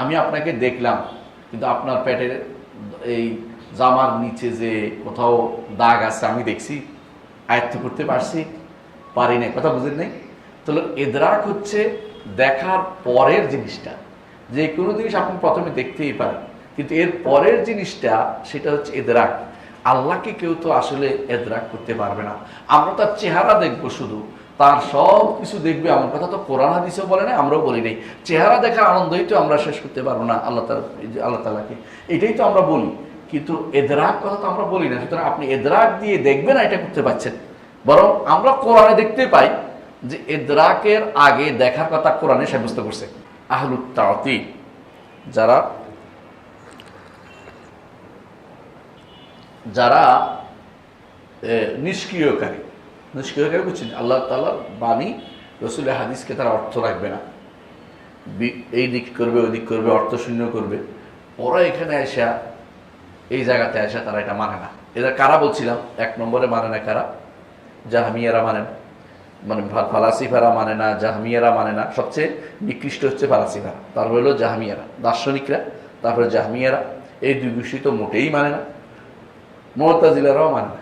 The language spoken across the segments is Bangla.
আমি আপনাকে দেখলাম, কিন্তু আপনার পেটের এই জামার নিচে যে কোথাও দাগ আছে, আমি দেখছি, আয়ত্ত করতে পারছি, পারি না কথা বুঝেন নাই? তাহলে এদরাক হচ্ছে দেখার পরের জিনিসটা। যে কোনো জিনিস আপনি প্রথমে দেখতেই পারেন, কিন্তু এর পরের জিনিসটা সেটা হচ্ছে এদরাক। আল্লাহকে কেউ তো আসলে এদরাক করতে পারবে না। আমরা তার চেহারা দেখব শুধু। তার সব কিছু দেখবে। এমন কথা তো কোরআন, হাদিসেও বলে না আমরাও বলি নাই। চেহারা দেখার আনন্দই তো আমরা শেষ করতে পারব না আল্লাহ তালা আল্লাহ তালাকে এটাই তো আমরা বলি। কিন্তু এদরাক কথা তো আমরা বলি না। সুতরাং আপনি এদরাক দিয়ে দেখবেন না এটা করতে পারছেন। বরং আমরা কোরআনে দেখতে পাই যে এদরাকের আগে দেখার কথা কোরআনে সাব্যস্ত করছে। আহলুত তাওতি যারা যারা নিষ্ক্রিয়কারী। নিষ্ক্রিয়কারী বুঝছেন আল্লাহ তালার বাণী রসুলের হাদিসকে তারা অর্থ রাখবে না। এই দিক করবে, ওই দিক করবে, অর্থ শূন্য করবে। ওরা এখানে আসা এই জায়গাতে আসা তারা এটা মানে না। এদের কারা বলছিলাম? এক নম্বরে মানে না কারা? জাহামিয়ারা মানে না। মানে ফালাসিফারা মানে না, জাহামিয়ারা মানে না। সবচেয়ে নিকৃষ্ট হচ্ছে ফালাসিফারা। তারপর হলো জাহামিয়ারা। দার্শনিকরা, তারপরে জাহামিয়ারা। এই দুই বিষয় তো মোটেই মানে না। মোরতাজিলারাও মানে না।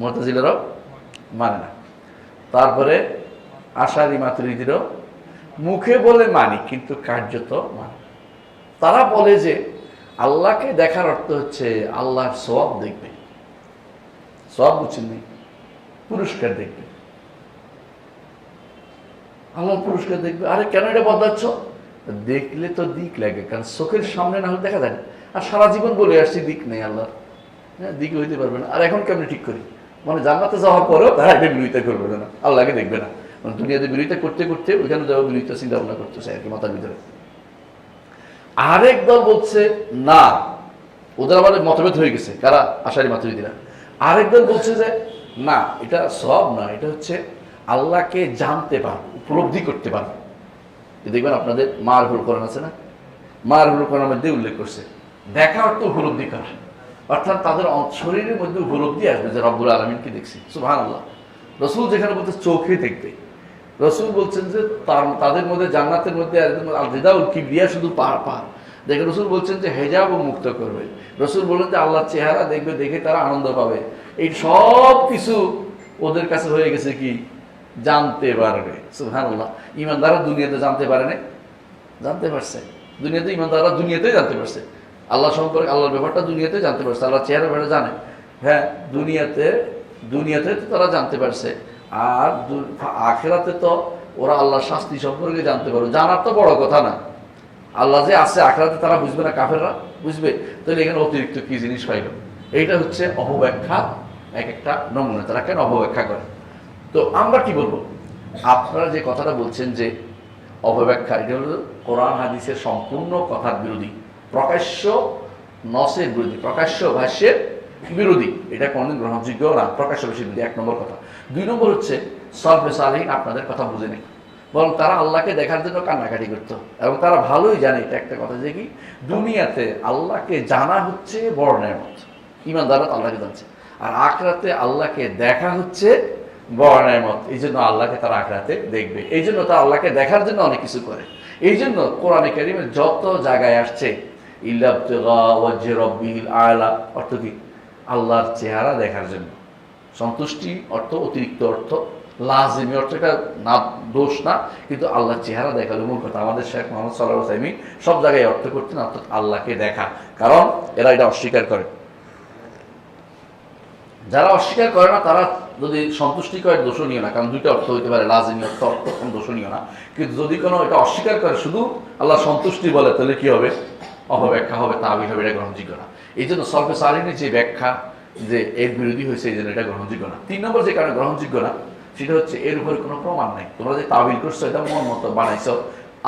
মোরতাজিলারাও মানে না। তারপরে আশারি মাতৃদিরও মুখে বলে মানি, কিন্তু কার্যত মানে তারা বলে যে, আল্লাহকে দেখার অর্থ হচ্ছে আল্লাহর সব দেখবে। সব বুঝছেন নেই পুরস্কার দেখবে। আল্লাহর পুরস্কার দেখবে। আরে কেন এটা বদলাচ্ছ? দেখলে তো দিক লাগে, কারণ চোখের সামনে না হলে দেখা যায় না। আর সারা জীবন বলে আসছি, দিক নেই আল্লাহর। হ্যাঁ দিক হইতে পারবে না। আর এখন কেমনি ঠিক করি? মানে জান্নাতে যাওয়ার পরেও তারা এটা বিরোধিতা করবে না আল্লাহকে দেখবে না। মানে দুনিয়াতে বিরোধিতা করতে করতে ওইখানে যাওয়া বিরোধিতা চিন্তা ভাবনা করতেছে আর কি মাথার ভিতরে। আরেক দল বলছে, না, ওদের আমাদের মতভেদ হয়ে গেছে। কারা? আশারি মাতুরিদিরা আরেক দল বলছে যে, না, এটা সব না, এটা হচ্ছে আল্লাহকে জানতে পার উপলব্ধি করতে এই দেখবেন আপনাদের মার হুল করান আছে না? মার হুল করার মধ্যে উল্লেখ করছে। দেখা অর্থ উপলব্ধি করা। অর্থাৎ তাদের শরীরের মধ্যে উপলব্ধি আসবে যে রব্বুল আলমিনকে দেখছি। সুহান আল্লাহ রসুল যেখানে বলতে চোখে দেখবে। রসুল বলছেন যে তার, তাদের মধ্যে, জান্নাতের মধ্যে আলদিদাউল কিবরিয়া শুধু পাহাড় পাহাড়। দেখে রসুল বলছেন যে হেজাব মুক্ত করবে। রসুল বলেন যে আল্লাহর চেহারা দেখবে, দেখে তারা আনন্দ পাবে। এই সব কিছু ওদের কাছে হয়ে গেছে কি? জানতে পারবে। সুবহানাল্লাহ। ইমানদাররা দুনিয়াতে জানতে পারে না জানতে পারছে। দুনিয়াতে ইমানদাররা দুনিয়াতেই জানতে পারছে। আল্লাহ সম্পর্কে আল্লাহর ব্যাপারটা দুনিয়াতে জানতে পারছে আল্লাহ চেহারা ব্যাপারে জানে। হ্যাঁ দুনিয়াতে দুনিয়াতে তো তারা জানতে পারছে, আর আখেরাতে তো ওরা আল্লাহর শাস্তি সম্পর্কে জানতে পারবে। জানার তো বড় কথা না। আল্লাহ যে আছে, আখেরাতে তারা বুঝবে না, কাফেররা বুঝবে। তাহলে এখানে অতিরিক্ত কি জিনিস পাইল? এইটা হচ্ছে অপব্যাখ্যা এক একটা নমুনা, তারা কেন অপব্যাখ্যা করে? তো আমরা কি বলব? আপনারা যে কথাটা বলছেন যে অপব্যাখ্যা, এটা হলো কোরআন, হাদিসের সম্পূর্ণ কথার বিরোধী। প্রকাশ্য নসের বিরোধী, প্রকাশ্য ভাষ্যের বিরোধী। এটা কোনোদিন গ্রহণযোগ্য না, প্রকাশ্য ভাষ্যের বিরোধী, এক নম্বর কথা। দুই নম্বর হচ্ছে সলফে সালেহীন আপনাদের কথা বুঝে নেই বরং তারা আল্লাহকে দেখার জন্য কান্নাকাটি করতো। এবং তারা ভালোই জানে, এটা একটা কথা যে কি, দুনিয়াতে আল্লাহকে জানা হচ্ছে বড় নেয়ামত। ইমানদাররা আল্লাহকে জানছে। আর আখরাতে আল্লাহকে দেখা হচ্ছে বড় নেয়ামত। এই জন্য আল্লাহকে তারা আখরাতে দেখবে। এই জন্য তারা আল্লাহকে দেখার জন্য অনেক কিছু করে। এই জন্য কোরআনে কারিমের যত জায়গায় আসছে অর্থ কি? আল্লাহর চেহারা দেখার জন্য। সন্তুষ্টি অর্থ, অতিরিক্ত অর্থ, লাজিমি অর্থ, এটা না, দোষ না, কিন্তু আল্লাহর চেহারা দেখাল মূল কথা। আমাদের শেখ মোহাম্মদ সাল্লাহ সাইমি সব জায়গায় অর্থ করতেন, অর্থাৎ আল্লাহকে দেখা। কারণ এরা এটা অস্বীকার করে। যারা অস্বীকার করে না, তারা যদি সন্তুষ্টি করে দোষণীয় না। কারণ দুইটা অর্থ হইতে পারে, লাজিমি অর্থ অর্থ দোষণীয় না। কিন্তু যদি কোনো এটা অস্বীকার করে, শুধু আল্লাহ সন্তুষ্টি বলে, তাহলে কি হবে? অপব্যাখ্যা হবে তাবিল হবে, এটা গ্রহণযোগ্য না। এই জন্য সলফে সালিনের যে ব্যাখ্যা যে এর বিরোধী হয়েছে, এই জন্য এটা গ্রহণযোগ্য না। তিন নম্বর যে কারণে গ্রহণযোগ্য না, সেটা হচ্ছে এর উপরে কোনো প্রমাণ নাই। তোমরা যে তাবিল করছ, এটা মন মতো বানাইছো।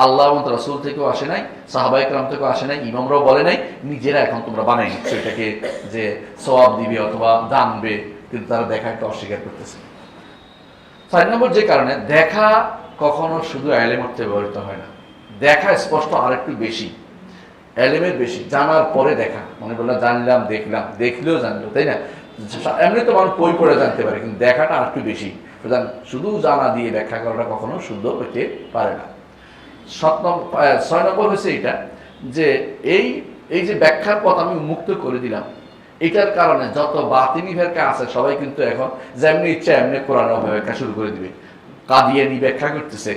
আল্লাহ এবং রসুল থেকেও আসে নাই সাহাবাই কালাম থেকেও আসে নাই, ইমামরাও বলে নাই, নিজেরা এখন তোমরা বানাই নিচ্ছ এটাকে যে সবাব দিবে অথবা জানবে, কিন্তু তারা দেখা একটা অস্বীকার করতেছে। চার নম্বর যে কারণে, দেখা কখনো শুধু অর্থে ব্যবহৃত হয় না। দেখা স্পষ্ট আরেকটু বেশি। এলেমের বেশি, জানার পরে দেখা। মনে করলাম, জানলাম, দেখলাম, দেখলেও জানলো, তাই না? এমনি তো মানুষ বই পড়ে জানতে পারে, কিন্তু দেখাটা আরেকটু বেশি। সুতরাং শুধু জানা দিয়ে ব্যাখ্যা করাটা কখনো শুদ্ধ হতে পারে না। সাত নম্বর ছয় নম্বর হচ্ছে এটা যে এই এই যে ব্যাখ্যার পথ আমি মুক্ত করে দিলাম, এটার কারণে যত বাতিনি ভেরকা আছে, সবাই কিন্তু এখন যেমনি ইচ্ছা এমনি কোরআন ব্যাখ্যা শুরু করে দিবে। কাদিয়ানি ব্যাখ্যা করতেছে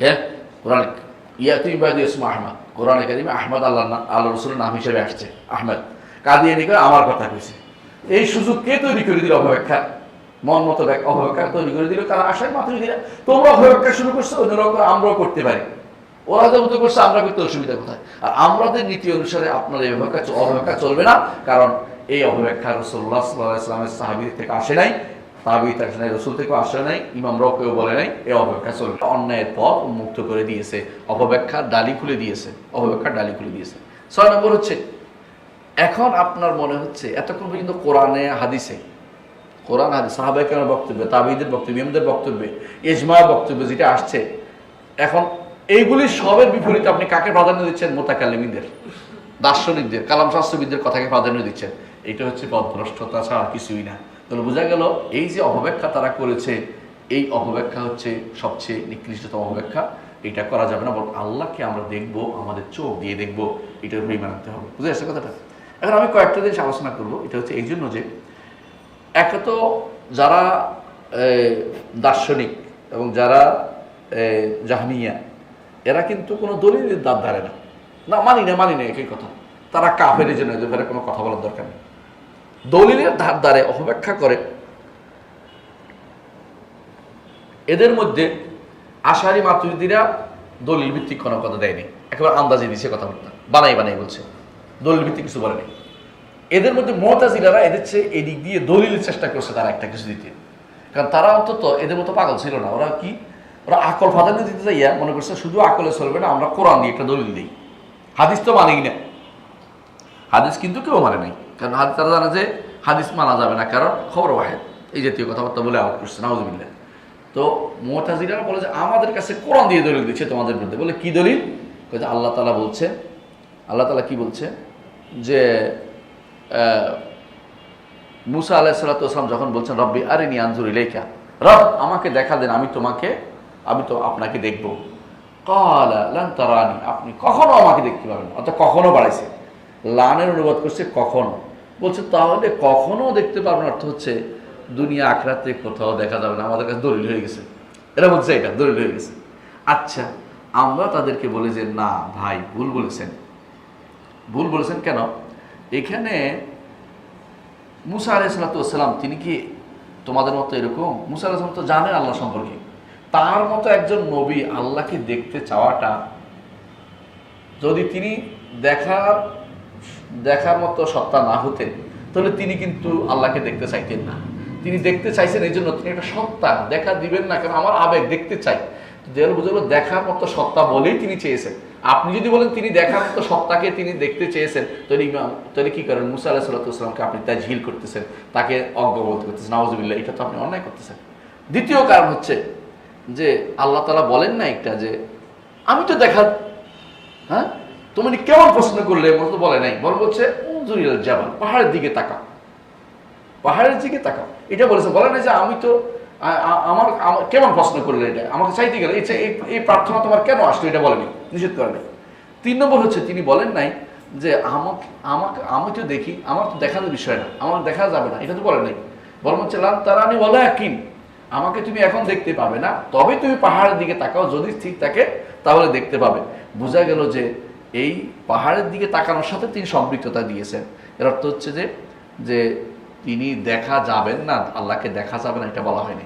হ্যাঁ? কোরআন ইয়াতি ইসমা আহমদ। কোরআন একাডেমি আহমদ আল্লাহ আল্লাহ রসুলের নাম হিসেবে আসছে। আহমেদ। কাদিয়ানি করে আমার কথা কইছে। এই সুযোগ কে তৈরি করে দিল মন মতো অপব্যাখ্যা তৈরি করে দিল, তারা আশায় মাত্রই তোমরা অপব্যাখ্যা শুরু করছ অন্যরকম আমরাও করতে পারি। ওরা যেমন মতো করছে, আমরা করতে অসুবিধা কোথায়? আর আমাদের নীতি অনুসারে আপনার এই চ- অপব্যাখ্যা চলবে না, কারণ এই অপব্যাখ্যা রসুল্লাহ সাল্লাহ ইসলামের সাহাবির থেকে আসে নাই। আসে নাই রসুল থেকেও আসে নাই ইমামরাও কেউ বলে নাই এই অপব্যাখ্যা চলবে। অন্যায়ের পথ উন্মুক্ত করে দিয়েছে অপব্যাখ্যার ডালি খুলে দিয়েছে অপব্যাখ্যার ডালি খুলে দিয়েছে। ছয় নম্বর হচ্ছে, এখন আপনার মনে হচ্ছে, এতক্ষণ পর্যন্ত কোরআনে, হাদিসে, কোরআন, হাদিস সাহাবাহিকের বক্তব্যে তাবিদের বক্তব্য এমদের বক্তব্যে, ইজমা বক্তব্য যেটা আসছে, এখন এইগুলি সবের বিপরীতে আপনি কাকে প্রাধান্য দিচ্ছেন? মোতাকালিমীদের দার্শনিকদের, কালাম শাস্ত্রবিদদের কথাকে প্রাধান্য দিচ্ছেন। এটা হচ্ছে পথভ্রষ্টতা ছাড়া আর কিছুই না। তাহলে বোঝা গেল এই যে অপব্যাখ্যা তারা করেছে এই অপব্যাখ্যা হচ্ছে সবচেয়ে নিকৃষ্টতম অপব্যাখ্যা। এটা করা যাবে না বরং আল্লাহকে আমরা দেখব আমাদের চোখ দিয়ে দেখব এটার উপরেই মানাতে হবে। বুঝে আসছে কথাটা? এখন আমি কয়েকটা জিনিস আলোচনা করব। এটা হচ্ছে এই জন্য যে একে তো যারা দার্শনিক এবং যারা এ, জাহমিয়া এরা কিন্তু কোনো দলিলের দাঁত ধারে না। না মানি না মানি না একই কথা। তারা কাফের জন্য এদের কোনো কথা বলার দরকার নেই। দলিলের ধার দ্বারে অপেক্ষা করে। এদের মধ্যে আশারি মাতুরিদিরা দলিল ভিত্তিক কোনো কথা দেয়নি। একেবারে আন্দাজে দিছে কথাবার্তা বানাই বানাই বলছে। দলিল ভিত্তিক কিছু বলেনি। এদের মধ্যে মতাজিলারা এদের চেয়ে এদিক দিয়ে দলিলের চেষ্টা করছে তারা একটা কিছু দিতে। কারণ তারা অন্তত এদের মতো পাগল ছিল না। ওরা কি? ওরা আকল প্রাধান্য দিতে যাইয়া মনে করছে, শুধু আকলে চলবে না, আমরা কোরআন দিয়ে একটা দলিল দিই। হাদিস তো মানেই না। হাদিস কিন্তু কেউ মানে নাই। কারণ হাদিস তারা জানে যে হাদিস মানা যাবে না, কারণ খবর ওয়াহেদ। এই জাতীয় কথাবার্তা বলে আউট করছে, নাউজুবিল্লাহ। তো মোতাজিরা বলে যে, আমাদের কাছে কোরআন দিয়ে দলিল দিচ্ছে তোমাদের বিরুদ্ধে। বলে, কি দলিল? যে, আল্লাহ তালা বলছে, আল্লাহ তালা কি বলছে? যে মুসা আলাহ সাল্লাম যখন বলছেন, রব্বি আরে নি আনজুর ইলেকা রব, আমাকে দেখা দেন, আমি তোমাকে, আমি তো আপনাকে দেখব। কালা তারানি আপনি কখনো আমাকে দেখতে পাবেন অর্থাৎ কখনো বাড়াইছে। লানের অনুবাদ করছে কখনো? বলছে, তাহলে কখনো দেখতে পারবেন অর্থ হচ্ছে, দুনিয়া আখরাতে কোথাও দেখা যাবে না। আমাদের কাছে দলিল হয়ে গেছে। এরা বলছে, এটা দলিল হয়ে গেছে। আচ্ছা আমরা তাদেরকে বলি যে, না ভাই, ভুল বলেছেন। ভুল বলেছেন কেন? এখানে মুসা আলাইসালাতাম তিনি কি তোমাদের মতো এরকম? মুসা আলাইসালাম তো জানেন আল্লাহ সম্পর্কে। তার মতো একজন নবী আল্লাহকে দেখতে চাওয়াটা, যদি তিনি দেখার দেখার মতো সত্তা না হতেন, তাহলে তিনি কিন্তু আল্লাহকে দেখতে চাইতেন না। তিনি দেখতে চাইছেন এই জন্য তিনি একটা সত্তা, দেখা দিবেন না কেন আমার আবেগ দেখতে চাই। দেয়াল বুঝলো দেখার মতো সত্তা বলেই তিনি চেয়েছেন। আপনি যদি বলেন তিনি দেখার মতো সত্তাকে তিনি দেখতে চেয়েছেন, তাহলে ইমাম, তাহলে কি করেন? মুসা আলাহ সাল্লাহামকে আপনি তাই ঝিল করতেছেন, তাকে অজ্ঞবোধ করতেছেন। নওয়াজবিল্লাহ এটা তো আপনি অন্যায় করতেছেন। দ্বিতীয় কারণ হচ্ছে যে আল্লাহ তালা বলেন না একটা যে, আমি তো দেখা হ্যাঁ? তুমি কেমন প্রশ্ন করলে? মনে তো বলে নাই। বল বলছে উজুরিল জাবাল পাহাড়ের দিকে তাকাও। পাহাড়ের দিকে তাকাও। এটা বলেছে, বলে না যে আমি তো আমার কেমন প্রশ্ন করলে এটা? আমাকে চাইতে গেলে, এই প্রার্থনা তোমার কেন আসলো এটা বলেনি? নিষেধ করে নাই। তিন নম্বর হচ্ছে, তিনি বলেন নাই যে আমাকে আমাকে, আমি তো দেখি, আমার তো দেখানোর বিষয় না, আমার দেখা যাবে না, এটা তো বলে নাই। বরং হচ্ছে লাল তারা আমি বলে কিন আমাকে তুমি এখন দেখতে পাবে না, তবে তুমি পাহাড়ের দিকে তাকাও, যদি ঠিক থাকে, তাহলে দেখতে পাবে। বোঝা গেল যে এই পাহাড়ের দিকে তাকানোর সাথে তিনি সম্পৃক্ততা দিয়েছেন। এর অর্থ হচ্ছে যে যে তিনি দেখা যাবেন না, আল্লাহকে দেখা যাবে না, এটা বলা হয়নি।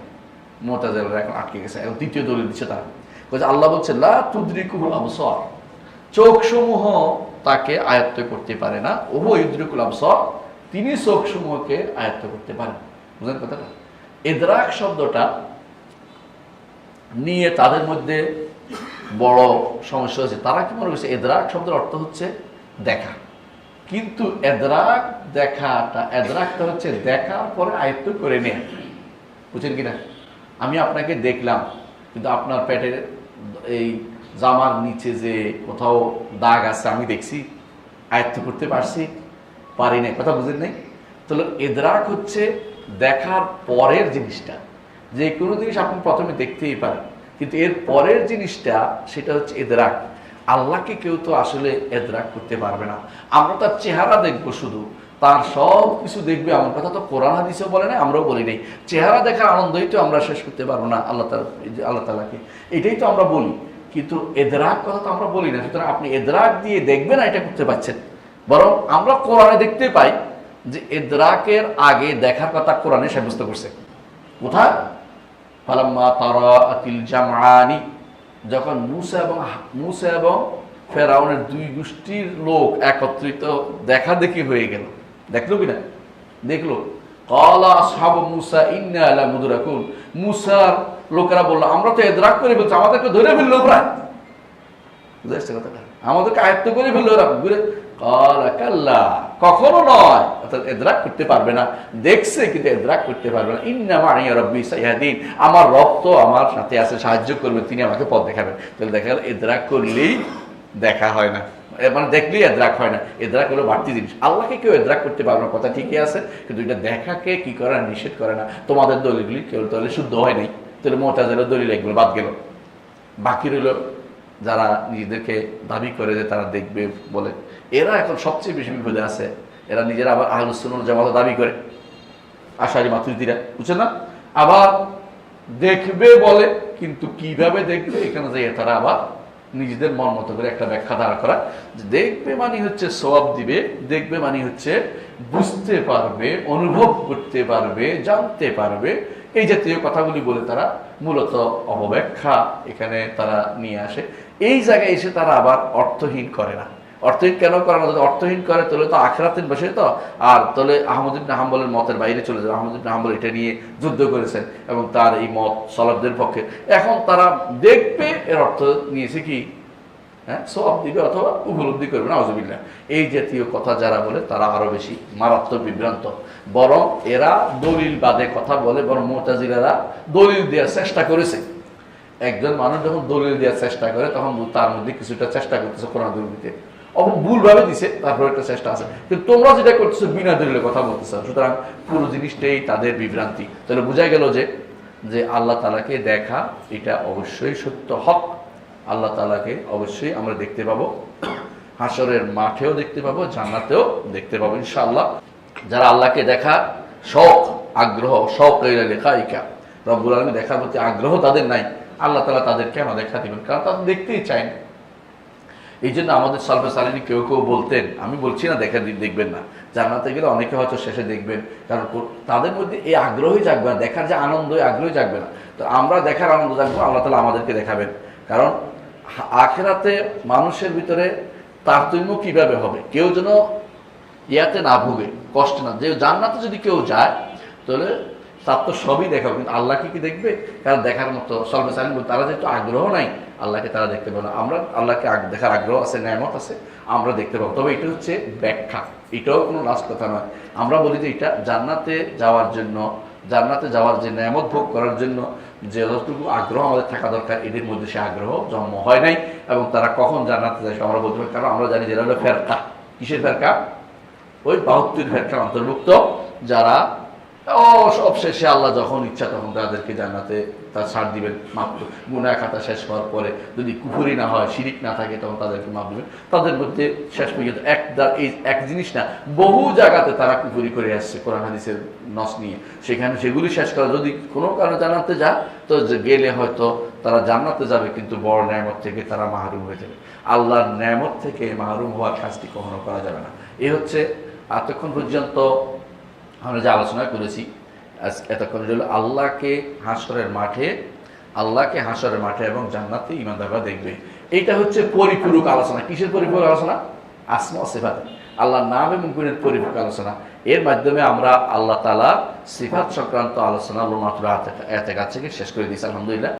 মোতাজেলরা এখন আটকে গেছে। এখন দ্বিতীয় দলিল দিচ্ছে তারা। বলছে, আল্লাহ বলছে, লা তুদ্রিকুল আবসর। চোখ সমূহ তাকে আয়ত্ত করতে পারে না। ওহো ইদ্রিকুল আবসর। তিনি চোখ সমূহকে আয়ত্ত করতে পারেন। বুঝলেন কথাটা? এদরাক শব্দটা নিয়ে তাদের মধ্যে বড় সমস্যা হয়েছে তারা কি মনে করছে, এদরাক শব্দের অর্থ হচ্ছে দেখা। কিন্তু এদরাক দেখাটা এদরাকটা হচ্ছে দেখার পরে আয়ত্ত করে নেয়। বুঝছেন কিনা? আমি আপনাকে দেখলাম, কিন্তু আপনার পেটের এই জামার নিচে যে কোথাও দাগ আছে, আমি দেখছি, আয়ত্ত করতে পারছি, পারি না কথা বুঝেন নাই? তাহলে এদরাক হচ্ছে দেখার পরের জিনিসটা। যে কোনো জিনিস আপনি প্রথমে দেখতেই পারেন। কিন্তু এর পরের জিনিসটা সেটা হচ্ছে এদরাক। আল্লাহকে কেউ তো আসলে এদরাক করতে পারবে না। আমরা তার চেহারা দেখব শুধু। তার সব কিছু দেখবে আমার কথা তো কোরআন হাদিসেও বলে নাই, আমরাও বলি নাই। চেহারা দেখার আনন্দই তো আমরা শেষ করতে পারব না আল্লাহ তার আল্লাহ তালাকে এটাই তো আমরা বলি। কিন্তু এদরাক কথা তো আমরা বলি না। সুতরাং আপনি এদরাক দিয়ে দেখবেন এটা করতে পারছেন। বরং আমরা কোরআনে দেখতে পাই যে এদরাকের আগে দেখার কথা কোরআনে সাব্যস্ত করছে। কোথায়? জামানি যখন মুসা এবং মুসা এবং ফেরাউনের দুই গোষ্ঠীর লোক একত্রিত দেখা দেখি হয়ে গেল। দেখল কি না দেখল। কলা সাব মুসা, ইন্না আলা মুদরাকুন। মুসার লোকেরা বলল, আমরা তো এদরাক করে বলছি আমাদেরকে ধরে ফেলল প্রায় বুঝতে কথাটা? আমাদেরকে আয়ত্ত করে ফেলল ওরা। কখনো নয়। অর্থাৎ এদরাক করতে পারবে না। দেখছে কিন্তু এদরাক করতে পারবে না। ইন্না মানিয়া রব্বি সাইয়াদিন আমার রক্ত আমার সাথে আছে, সাহায্য করবে, তিনি আমাকে পথ দেখাবেন। তাহলে দেখা গেল এদরাক করলেই দেখা হয় না। মানে দেখলেই এদরাক হয় না। এদরাক হলো বাড়তি জিনিস। আল্লাহকে কেউ এদরাক করতে পারবে না। কথা ঠিকই আছে। কিন্তু এটা দেখাকে কি করে, নিষেধ করে না। তোমাদের দলিলগুলি কেউ তাহলে শুদ্ধ হয় নাই। তাহলে মোটাজের দলিল এগুলো বাদ গেল। বাকি রইল যারা নিজেদেরকে দাবি করে যে তারা দেখবে বলে, এরা এখন সবচেয়ে বেশি বিপদে আছে। এরা নিজেরা আবার আহলুসুল জামাত দাবি করে। আশারি মাতুরিদিরা বুঝছে না? আবার দেখবে বলে, কিন্তু কীভাবে দেখবে? এখানে যাই তারা আবার নিজেদের মন মতো করে একটা ব্যাখ্যা দাঁড় করা যে দেখবে মানে হচ্ছে সব দিবে, দেখবে মানে হচ্ছে বুঝতে পারবে, অনুভব করতে পারবে, জানতে পারবে। এই জাতীয় কথাগুলি বলে তারা মূলত অপব্যাখ্যা এখানে তারা নিয়ে আসে। এই জায়গায় এসে তারা আবার অর্থহীন করে না। অর্থহীন কেন করে না? যদি অর্থহীন করে, তাহলে তো আখরাতেন বসে তো। আর তাহলে আহমদিন হাম্বলের মতের বাইরে চলে যায় আহমদিন হাম্বল এটা নিয়ে যুদ্ধ করেছেন এবং তার এই মত সলবদের পক্ষে। এখন তারা দেখবে এর অর্থ নিয়েছে কি? হ্যাঁ? সব দিবে অথবা উপলব্ধি করবে না অজুবিল্লা এই জাতীয় কথা যারা বলে, তারা আরও বেশি মারাত্মক বিভ্রান্ত। বরং এরা দলিল বাদে কথা বলে, বরং মোতাজিলারা দলিল দেওয়ার চেষ্টা করেছে। একজন মানুষ যখন দলিল দেওয়ার চেষ্টা করে, তখন তার মধ্যে কিছুটা চেষ্টা করতেছে কোরআন দিতে অব ভুলভাবে দিছে, তারপর একটা চেষ্টা আছে। কিন্তু তোমরা যেটা করতেছো, বিনা দলিলের কথা বলতেছো। সুতরাং পুরো জিনিসটাই তাদের বিভ্রান্তি। তাহলে বোঝাই গেল যে যে আল্লাহ তালাকে দেখা এটা অবশ্যই সত্য হক। আল্লাহ তালাকে অবশ্যই আমরা দেখতে পাবো। হাসরের মাঠেও দেখতে পাবো, জান্নাতেও দেখতে পাবো, ইনশাআল্লাহ। যারা আল্লাহকে দেখা, শখ, আগ্রহ, শখ লেখা ইকা রব্বুল আলমী দেখার প্রতি আগ্রহ তাদের নাই। আল্লাহ তালা তাদের কেন দেখা দিবেন, কারণ তারা দেখতেই চায় না। এই জন্য আমাদের সালফে সালিনী কেউ কেউ বলতেন, আমি বলছি না দেখা দেখবেন না। জান্নাতে গেলে অনেকে হয়তো শেষে দেখবেন, কারণ তাদের মধ্যে এই আগ্রহই জাগবে না, দেখার যে আনন্দ আগ্রহই জাগবে না। তো আমরা দেখার আনন্দ জাগবো, আল্লাহ তালা আমাদেরকে দেখাবেন। কারণ আখেরাতে মানুষের ভিতরে তারতম্য কীভাবে হবে? কেউ যেন ইয়াতে না ভুগে, কষ্ট না। যে জান্নাতে যদি কেউ যায়, তাহলে তার তো সবই দেখাবে। কিন্তু আল্লাহকে কি দেখবে? কারণ দেখার মতো সলভে সালিম তারা যেহেতু আগ্রহ নাই, আল্লাহকে তারা দেখতে পাবে না। আমরা আল্লাহকে দেখার আগ্রহ আছে, ন্যামত আছে, আমরা দেখতে পাবো। তবে এটা হচ্ছে ব্যাখ্যা। এটাও কোনো লাস্ট কথা নয়। আমরা বলি যে এটা জান্নাতে যাওয়ার জন্য, জান্নাতে যাওয়ার যে ন্যামত ভোগ করার জন্য যে যতটুকু আগ্রহ আমাদের থাকা দরকার, এদের মধ্যে সে আগ্রহ জন্ম হয় নাই এবং তারা কখন জানাতে যায় আমরা বলতে পারি, কারণ আমরা জানি যেটা হলো ফেরকা। কিসের ফেরকা? ওই বাহাত্তর ফেরকার অন্তর্ভুক্ত যারা ও সব শেষে আল্লাহ যখন ইচ্ছা তখন তাদেরকে জান্নাতে তার ছাড় দিবেন মাপ গুনাহ খাতা শেষ হওয়ার পরে যদি কুফুরি না হয়, শিরিক না থাকে তখন তাদেরকে মাপ দিবেন। তাদের মধ্যে শেষ পর্যন্ত এক এই এক জিনিস না, বহু জায়গাতে তারা কুফুরি করে আসছে কোরআন হাদিসের নস নিয়ে। সেখানে সেগুলি শেষ করা, যদি কোনো কারণে জানাতে যায়, তো গেলে হয়তো তারা জান্নাতে যাবে, কিন্তু বড় ন্যামত থেকে তারা মাহরুম হয়ে যাবে। আল্লাহর ন্যামত থেকে মাহরুম হওয়ার কাজটি কখনো করা যাবে না। এ হচ্ছে এতক্ষণ পর্যন্ত আমরা যে আলোচনা করেছি এতক্ষণ হলো আল্লাহকে হাসরের মাঠে, আল্লাহকে হাসরের মাঠে এবং জান্নাতে ইমানদাররা দেখবে। এইটা হচ্ছে পরিপূরক আলোচনা। কিসের পরিপূরক আলোচনা? আসমা সিফাত আল্লাহর নাম এবং গুণের পরিপূরক আলোচনা। এর মাধ্যমে আমরা আল্লাহ তালা সিফাত সংক্রান্ত আলোচনা লোমাতুরা এতে কাছ থেকে শেষ করে দিয়েছি, আলহামদুলিল্লাহ।